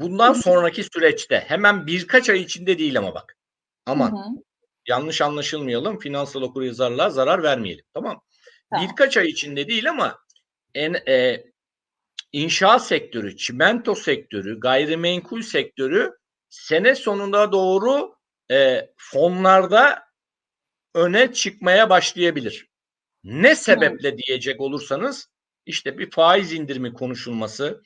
bundan sonraki süreçte hemen birkaç ay içinde değil ama bak. Hı Aman hı. yanlış anlaşılmayalım. Finansal okuryazarlığa zarar vermeyelim. Tamam. Tamam. Birkaç ay içinde değil ama en e, inşaat sektörü, çimento sektörü, gayrimenkul sektörü sene sonuna doğru e, fonlarda öne çıkmaya başlayabilir. Ne sebeple diyecek olursanız işte bir faiz indirimi konuşulması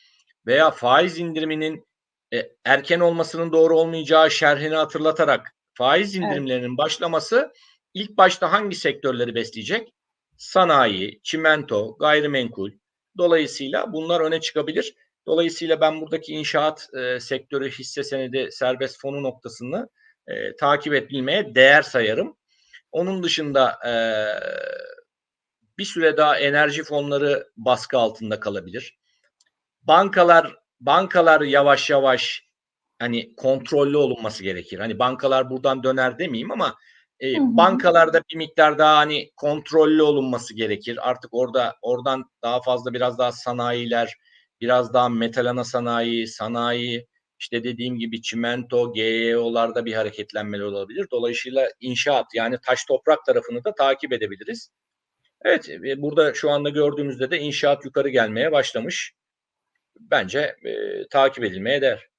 veya faiz indiriminin e, erken olmasının doğru olmayacağı şerhini hatırlatarak faiz Evet. indirimlerinin başlaması ilk başta hangi sektörleri besleyecek? Sanayi, çimento, gayrimenkul. Dolayısıyla bunlar öne çıkabilir. Dolayısıyla ben buradaki inşaat e, sektörü hisse senedi serbest fonu noktasını e, takip edilmeye değer sayarım. Onun dışında e, bir süre daha enerji fonları baskı altında kalabilir. Bankalar bankalar yavaş yavaş hani kontrollü olunması gerekir. Hani bankalar buradan döner demeyeyim ama e, Hı hı. bankalarda bir miktar daha hani kontrollü olunması gerekir. Artık orada oradan daha fazla biraz daha sanayiler, biraz daha metal ana sanayi, sanayi, işte dediğim gibi çimento, GEO'larda bir hareketlenmeler olabilir. Dolayısıyla inşaat yani taş toprak tarafını da takip edebiliriz. Evet, e, burada şu anda gördüğümüzde de inşaat yukarı gelmeye başlamış. Bence e, takip edilmeye değer.